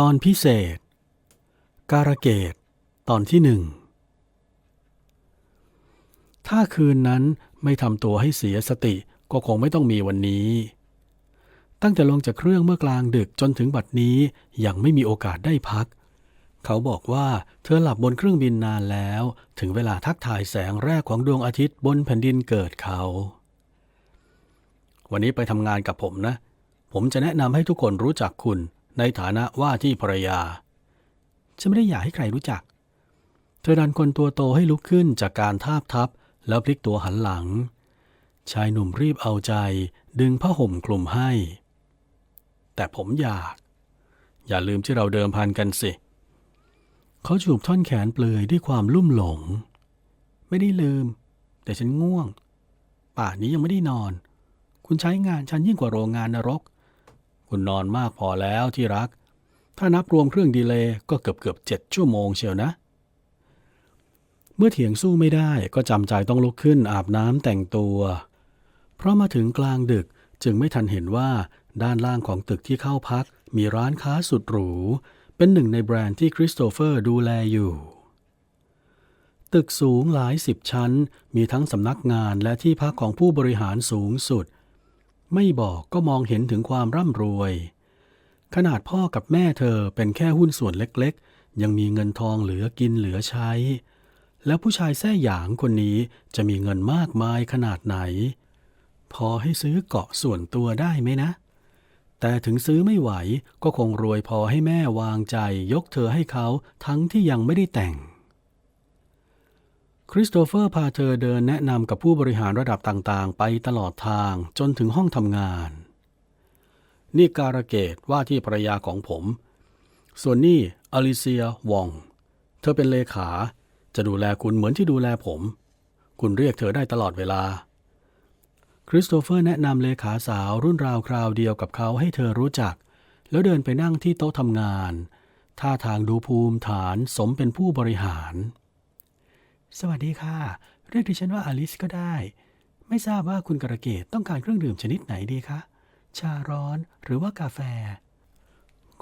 ตอนพิเศษ การะเกดตอนที่หนึ่ง ถ้าคืนนั้นไม่ทำตัวให้เสียสติก็คงไม่ต้องมีวันนี้ ตั้งแต่ลงจากเครื่องเมื่อกลางดึกจนถึงบัดนี้ยังไม่มีโอกาสได้พัก เขาบอกว่าเธอหลับบนเครื่องบินนานแล้ว ถึงเวลาทักทายแสงแรกของดวงอาทิตย์บนแผ่นดินเกิดเขา วันนี้ไปทำงานกับผมนะ ผมจะแนะนำให้ทุกคนรู้จักคุณ ในฐานะว่าที่ภรรยา ฉันไม่ได้อยากให้ใครรู้จัก เธอดันคนตัวโตให้ลุกขึ้นจากการทาบทับ แล้วพลิกตัวหันหลัง ชายหนุ่มรีบเอาใจดึงผ้าห่มคลุมให้ แต่ผมอยาก อย่าลืมที่เราเดิมพันกันสิ เขาจูบท่อนแขนเปลือยด้วยความลุ่มหลง ไม่ได้ลืม แต่ฉันง่วง ป่านนี้ยังไม่ได้นอน คุณใช้งานฉันยิ่งกว่าโรงงานนรก คุณนอนมากพอแล้วที่รัก ถ้านับรวมเครื่องดีเลย์ก็เกือบเกือบเจ็ดชั่วโมงเชียวนะ เมื่อเถียงสู้ไม่ได้ก็จำใจต้องลุกขึ้นอาบน้ำแต่งตัว เพราะมาถึงกลางดึกจึงไม่ทันเห็นว่าด้านล่างของตึกที่เข้าพักมีร้านค้าสุดหรู เป็นหนึ่งในแบรนด์ที่คริสโตเฟอร์ดูแลอยู่ ตึกสูงหลายสิบชั้น มีทั้งสำนักงานและที่พักของผู้บริหารสูงสุด ไม่บอกก็มองเห็นถึงความร่ำรวย ขนาดพ่อกับแม่เธอเป็นแค่หุ้นส่วนเล็กๆ ยังมีเงินทองเหลือกินเหลือใช้ แล้วผู้ชายแท้หยางคนนี้จะมีเงินมากมายขนาดไหน พอให้ซื้อเกาะส่วนตัวได้ไหมนะ แต่ถึงซื้อไม่ไหวก็คงรวยพอให้แม่วางใจยกเธอให้เขาทั้งที่ยังไม่ได้แต่ง คริสโตเฟอร์พาเธอเดินแนะนำกับผู้บริหารระดับต่างๆ ไปตลอดทางจนถึงห้องทำงาน นี่การะเกตว่าที่ภรรยาของผม ส่วนนี่อลิเซียวอง เธอเป็นเลขา จะดูแลคุณเหมือนที่ดูแลผม คุณเรียกเธอได้ตลอดเวลา คริสโตเฟอร์แนะนำเลขาสาวรุ่นราวคราวเดียวกับเขาให้เธอรู้จัก แล้วเดินไปนั่งที่โต๊ะทำงาน ท่าทางดูภูมิฐานสมเป็นผู้บริหาร สวัสดีค่ะ เรียกดิฉันว่าอลิสก็ได้ ไม่ทราบว่าคุณกระเกตต้องการเครื่องดื่มชนิดไหนดีคะ ชาร้อนหรือว่ากาแฟ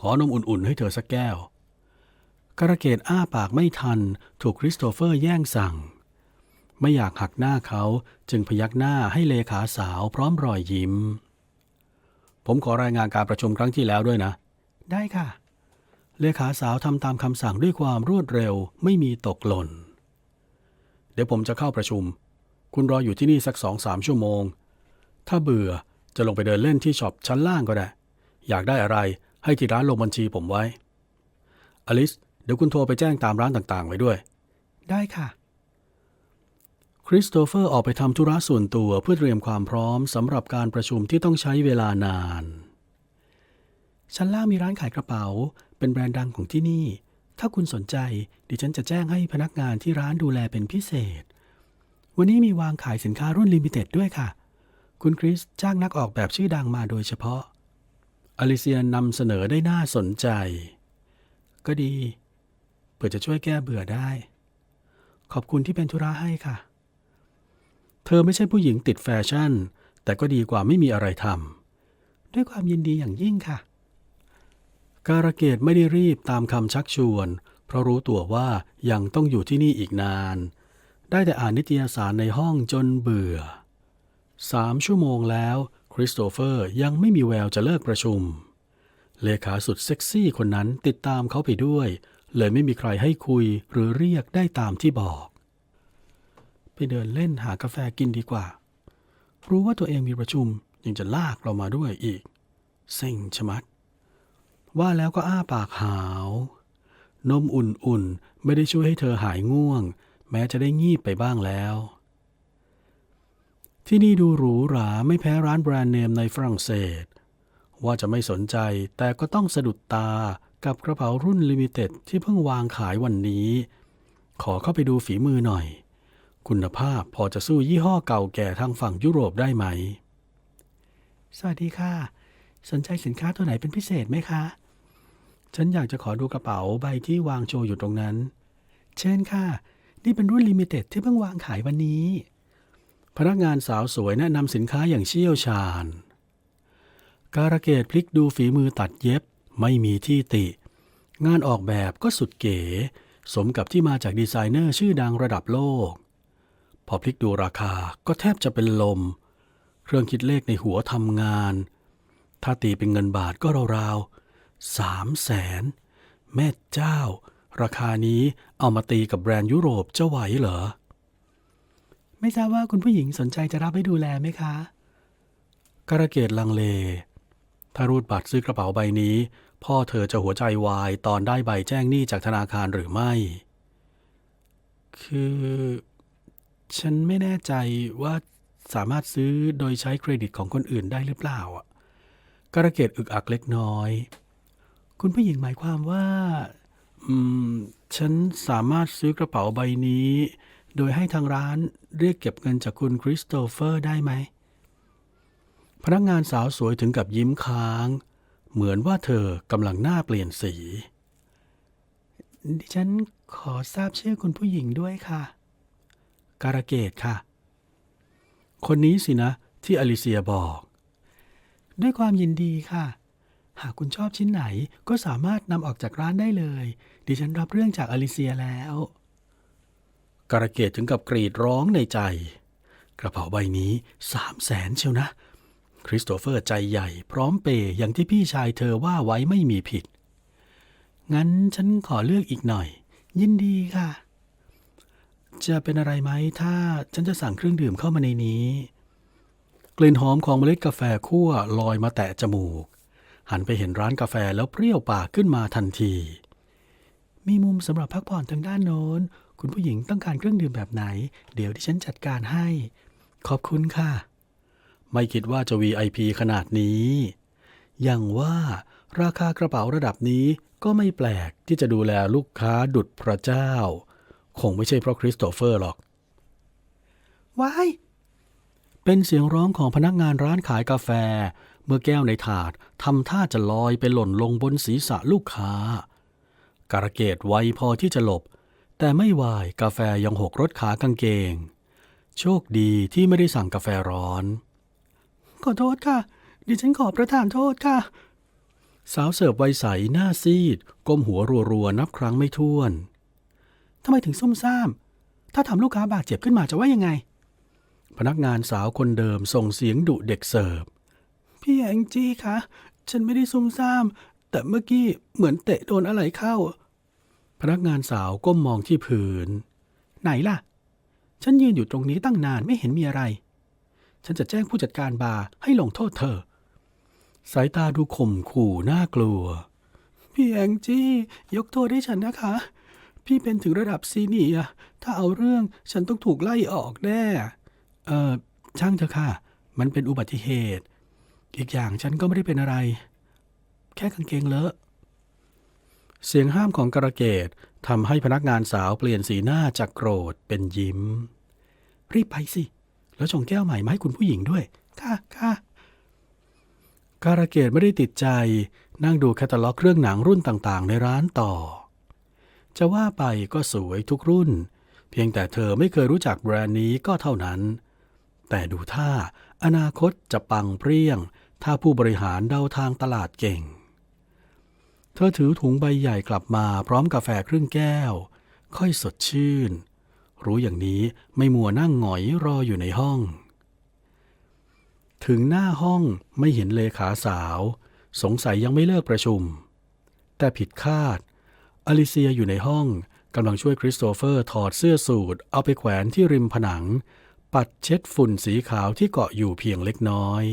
ขอนมอุ่นๆ ให้เธอสักแก้ว กระเกตอ้าปากไม่ทัน ถูกคริสโตเฟอร์แย่งสั่ง ไม่อยากหักหน้าเขาจึงพยักหน้าให้เลขาสาวพร้อมรอยยิ้ม ผมขอรายงานการประชุมครั้งที่แล้วด้วยนะ ได้ค่ะ เลขาสาวทำตามคำสั่งด้วยความรวดเร็วไม่มีตกหล่น เดี๋ยวผมจะเข้าประชุม คุณรออยู่ที่นี่สักสองสามชั่วโมง ถ้าเบื่อจะลงไปเดินเล่นที่ช็อปชั้นล่างก็ได้ อยากได้อะไรให้ที่ร้านลงบัญชีผมไว้ อลิส เดี๋ยวคุณโทรไปแจ้งตามร้านต่างๆ ไว้ด้วย ได้ค่ะ คริสโตเฟอร์ออกไปทำธุระส่วนตัวเพื่อเตรียมความพร้อมสำหรับการประชุมที่ต้องใช้เวลานาน ชั้นล่างมีร้านขายกระเป๋า เป็นแบรนด์ดังของที่นี่ ถ้าคุณสนใจ ดิฉันจะแจ้งให้พนักงานที่ร้านดูแลเป็นพิเศษ วันนี้มีวางขายสินค้ารุ่นลิมิเต็ดด้วยค่ะ คุณคริสจ้างนักออกแบบชื่อดังมาโดยเฉพาะ อลิเซียนำเสนอได้น่าสนใจ ก็ดี เพื่อจะช่วยแก้เบื่อได้ ขอบคุณที่เป็นธุระให้ค่ะ เธอไม่ใช่ผู้หญิงติดแฟชั่น แต่ก็ดีกว่าไม่มีอะไรทำด้วยความยินดีอย่างยิ่งค่ะ การะเกดไม่ได้รีบตามคำชักชวน เพราะรู้ตัวว่ายังต้องอยู่ที่นี่อีกนาน ได้แต่อ่านนิตยสารในห้องจนเบื่อสามชั่วโมงแล้ว คริสโตเฟอร์ยังไม่มีแววจะเลิกประชุม เลขาสุดเซ็กซี่คนนั้นติดตามเขาไปด้วย เลยไม่มีใครให้คุยหรือเรียกได้ตามที่บอก ไปเดินเล่นหากาแฟกินดีกว่า รู้ว่าตัวเองมีประชุมยังจะลากเรามาด้วยอีก เซ็งชะมัด ว่าแล้วก็อ้าปากหาว นมอุ่นๆ ไม่ได้ช่วยให้เธอหายง่วง แม้จะได้งีบไปบ้างแล้ว ที่นี่ดูหรูหราไม่แพ้ร้านแบรนด์เนมในฝรั่งเศส ว่าจะไม่สนใจแต่ก็ต้องสะดุดตากับกระเป๋ารุ่นลิมิเต็ดที่เพิ่งวางขายวันนี้ ขอเข้าไปดูฝีมือหน่อย คุณภาพพอจะสู้ยี่ห้อเก่าแก่ทางฝั่งยุโรปได้ไหม สวัสดีค่ะ สนใจสินค้าตัวไหนเป็นพิเศษไหมคะ ฉันอยากจะขอดูกระเป๋าใบที่วางโชว์อยู่ตรงนั้น เชิญค่ะ นี่เป็นรุ่นลิมิเต็ดที่เพิ่งวางขายวันนี้ พนักงานสาวสวยแนะนำสินค้าอย่างเชี่ยวชาญ การะเกดพลิกดูฝีมือตัดเย็บไม่มีที่ติ งานออกแบบก็สุดเก๋ สมกับที่มาจากดีไซเนอร์ชื่อดังระดับโลก พอพลิกดูราคาก็แทบจะเป็นลม เครื่องคิดเลขในหัวทำงาน ถ้าตีเป็นเงินบาทก็ราวๆ สามแสนแม่เจ้า ราคานี้เอามาตีกับแบรนด์ยุโรปจะไหวเหรอ ไม่ทราบว่าคุณผู้หญิงสนใจจะรับให้ดูแลไหมคะการะเกดลังเล ถ้ารูดบัตรซื้อกระเป๋าใบนี้ พ่อเธอจะหัวใจวายตอนได้ใบแจ้งหนี้จากธนาคารหรือไม่ คือ ฉันไม่แน่ใจว่าสามารถซื้อโดยใช้เครดิตของคนอื่นได้หรือเปล่าอะการะเกดอึกอักเล็กน้อย คุณผู้หญิงหมายความว่า อืม ฉันสามารถซื้อกระเป๋าใบนี้ โดยให้ทางร้านเรียกเก็บเงินจากคุณคริสโตเฟอร์ได้ไหม พนักงานสาวสวยถึงกับยิ้มค้าง เหมือนว่าเธอกำลังหน้าเปลี่ยนสี ดิฉันขอทราบชื่อคุณผู้หญิงด้วยค่ะ การะเกดค่ะ คนนี้สินะที่อลิเซียบอก ด้วยความยินดีค่ะ หากคุณชอบชิ้นไหนก็สามารถนำออกจากร้านได้เลย ดิฉันรับเรื่องจากอลิเซียแล้วการะเกดถึงกับกรีดร้องในใจ กระเป๋าใบนี้สามแสนเชียวนะ คริสโตเฟอร์ใจใหญ่พร้อมเปย์อย่างที่พี่ชายเธอว่าไว้ไม่มีผิด งั้นฉันขอเลือกอีกหน่อย ยินดีค่ะ จะเป็นอะไรไหมถ้าฉันจะสั่งเครื่องดื่มเข้ามาในนี้ กลิ่นหอมของเมล็ดกาแฟคั่วลอยมาแตะจมูก หันไปเห็นร้านกาแฟแล้วเปรี้ยวปากขึ้นมาทันที มีมุมสำหรับพักผ่อนทางด้านโน้น คุณผู้หญิงต้องการเครื่องดื่มแบบไหน เดี๋ยวที่ฉันจัดการให้ ขอบคุณค่ะ ไม่คิดว่าจะ VIP ขนาดนี้ อย่างว่าราคากระเป๋าระดับนี้ก็ไม่แปลกที่จะดูแลลูกค้าดุดพระเจ้า คงไม่ใช่เพราะคริสโตเฟอร์หรอกว้ายเป็นเสียงร้องของพนักงานร้านขายกาแฟเมื่อแก้วในถาดทำท่าจะลอยไปหล่นลงบนศีรษะลูกค้า การเกดไวพอที่จะหลบ แต่ไม่วายกาแฟยังหกรถขากางเกง โชคดีที่ไม่ได้สั่งกาแฟร้อน ขอโทษค่ะ ดิฉันขอประทานโทษค่ะ สาวเสิร์ฟไวใสหน้าซีด ก้มหัวรัวๆนับครั้งไม่ถ้วนทำไมถึงซุ่มซ่าม ถ้าทำลูกค้าบาดเจ็บขึ้นมาจะว่ายังไง พนักงานสาวคนเดิมส่งเสียงดุเด็กเสิร์ฟ พี่แองจี้คะ ฉันไม่ได้ซุ่มซ่าม แต่เมื่อกี้เหมือนเตะโดนอะไรเข้า พนักงานสาวก้มมองที่พื้น ไหนล่ะ ฉันยืนอยู่ตรงนี้ตั้งนานไม่เห็นมีอะไร ฉันจะแจ้งผู้จัดการบาร์ให้ลงโทษเธอ สายตาดูข่มขู่น่ากลัว พี่แองจี้ ยกโทษให้ฉันนะคะ พี่เป็นถึงระดับซีเนียถ้าเอาเรื่องฉันต้องถูกไล่ออกแน่ เออช่างเถอะค่ะ มันเป็นอุบัติเหตุ อีกอย่างฉันก็ไม่ได้เป็นอะไร แค่กางเกงเลอะ เสียงห้ามของกระเกตทำให้พนักงานสาวเปลี่ยนสีหน้าจากโกรธเป็นยิ้ม รีบไปสิ แล้วชงแก้วใหม่มาให้คุณผู้หญิงด้วย ค่ะค่ะการะเกดไม่ได้ติดใจ นั่งดูแคตตาล็อกเครื่องหนังรุ่นต่างๆ ในร้านต่อ จะว่าไปก็สวยทุกรุ่น เพียงแต่เธอไม่เคยรู้จักแบรนด์นี้ก็เท่านั้น แต่ดูท่าอนาคตจะปังเปรี้ยง ถ้าผู้บริหารเดาทางตลาดเก่ง เธอถือถุงใบใหญ่กลับมาพร้อมกาแฟครึ่งแก้ว ค่อยสดชื่น รู้อย่างนี้ไม่มัวนั่งหงอยรออยู่ในห้อง ถึงหน้าห้องไม่เห็นเลขาสาว สงสัยยังไม่เลิกประชุม แต่ผิดคาด อลิเซียอยู่ในห้องกำลังช่วยคริสโตเฟอร์ถอดเสื้อสูทเอาไปแขวนที่ริมผนัง ปัดเช็ดฝุ่นสีขาวที่เกาะอยู่เพียงเล็กน้อย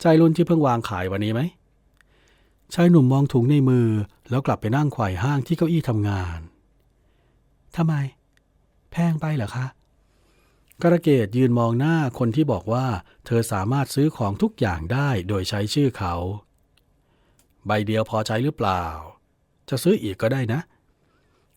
ใจรุ่นที่เพิ่งวางขายวันนี้ไหมชายหนุ่มมองถุงในมือแล้วกลับไปนั่งไขว่ห้างที่เก้าอี้ทำงานทำไม แพงไปเหรอคะกระเกดยืนมองหน้าคนที่บอกว่า เธอสามารถซื้อของทุกอย่างได้โดยใช้ชื่อเขา ใบเดียวพอใช้หรือเปล่า จะซื้ออีกก็ได้นะ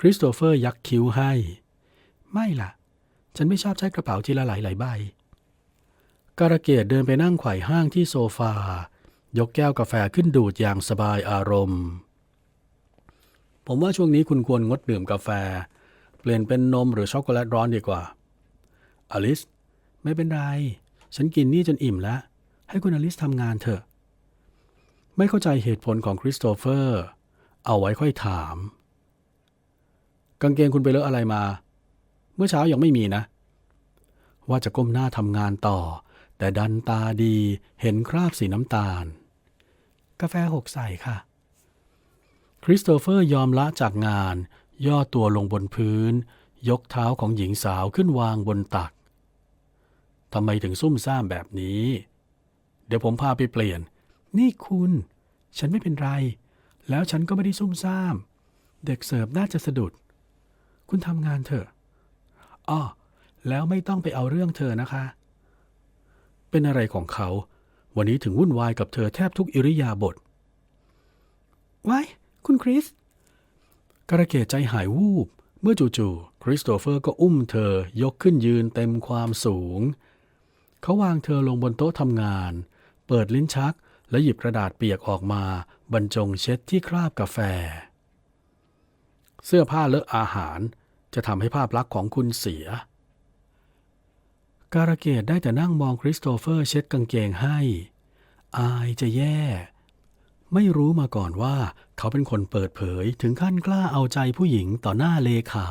คริสโตเฟอร์ยักคิ้วให้ ไม่ล่ะ ฉันไม่ชอบใช้กระเป๋าทีละหลายหลายใบ การะเกดเดินไปนั่งไขว่ห้างที่โซฟา ยกแก้วกาแฟขึ้นดูดอย่างสบายอารมณ์ ผมว่าช่วงนี้คุณควรงดดื่มกาแฟ เปลี่ยนเป็นนมหรือช็อกโกแลตร้อนดีกว่า อลิส ไม่เป็นไร ฉันกินนี่จนอิ่มแล้ว ให้คุณอลิสทำงานเถอะ ไม่เข้าใจเหตุผลของคริสโตเฟอร์ เอาไว้ค่อยถาม กางเกงคุณไปเลอะอะไรมา เมื่อเช้ายังไม่มีนะว่าจะก้มหน้าทำงานต่อ แต่ดันตาดีเห็นคราบสีน้ำตาล กาแฟหกใส่ค่ะ คริสโตเฟอร์ยอมละจากงาน ย่อตัวลงบนพื้น ยกเท้าของหญิงสาวขึ้นวางบนตักทำไมถึงซุ่มซ่ามแบบนี้ เดี๋ยวผมพาไปเปลี่ยน นี่คุณ ฉันไม่เป็นไร แล้วฉันก็ไม่ได้ซุ่มซ่าม เด็กเสิร์ฟน่าจะสะดุด คุณทำงานเถอะอ้อแล้วไม่ต้องไปเอาเรื่องเธอนะคะ เป็นอะไรของเขา วันนี้ถึงวุ่นวายกับเธอแทบทุกอิริยาบถว้ายคุณคริสกระเกตใจหายวูบ เมื่อจู่ๆคริสโตเฟอร์ก็อุ้มเธอยกขึ้นยืนเต็มความสูง เขาวางเธอลงบนโต๊ะทำงาน เปิดลิ้นชัก และหยิบกระดาษเปียกออกมา บรรจงเช็ดที่คราบกาแฟ เสื้อผ้าเลอะอาหารจะทำให้ภาพลักษณ์ของคุณเสีย การะเกดได้แต่นั่งมองคริสโตเฟอร์เช็ดกางเกงให้ อายจะแย่ ไม่รู้มาก่อนว่าเขาเป็นคนเปิดเผยถึงขั้นกล้าเอาใจผู้หญิงต่อหน้าเลขา